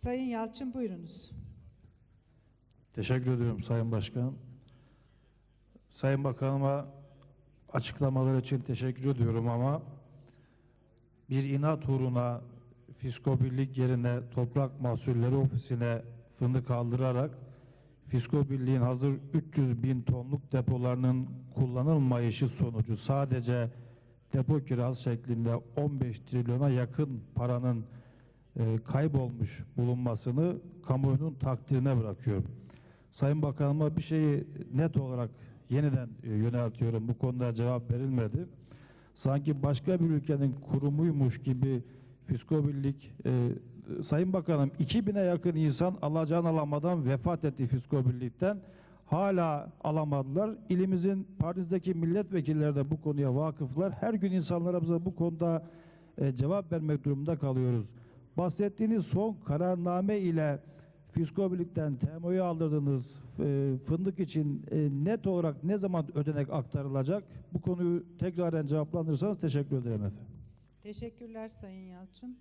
Sayın Yalçın buyurunuz. Teşekkür ediyorum Sayın Başkan. Sayın Bakanıma açıklamalar için teşekkür ediyorum ama bir inat uğruna Fisko Birlik yerine Toprak Mahsulleri Ofisi'ne fındık kaldırarak Fisko Birliği'nin hazır 300 bin tonluk depolarının kullanılmayışı sonucu sadece depo kirası şeklinde 15 trilyona yakın paranın e, kaybolmuş bulunmasını kamuoyunun takdirine bırakıyorum. Sayın Bakanıma bir şeyi net olarak yeniden e, yöneltiyorum. Bu konuda cevap verilmedi. Sanki başka bir ülkenin kurumuymuş gibi Fisko Birlik e, Sayın Bakanım 2000'e yakın insan alacağını alamadan vefat etti Fisko Birlik'ten. Hala alamadılar. İlimizin Paris'teki milletvekilleri de bu konuya vakıflar. Her gün insanlarımıza bu konuda cevap vermek durumunda kalıyoruz. Bahsettiğiniz son kararname ile Fisko Birlik'ten TMO'yu aldırdığınız e, fındık için e, net olarak ne zaman ödenek aktarılacak? Bu konuyu tekraren cevaplandırırsanız teşekkür ederim efendim. Teşekkürler Sayın Yalçın.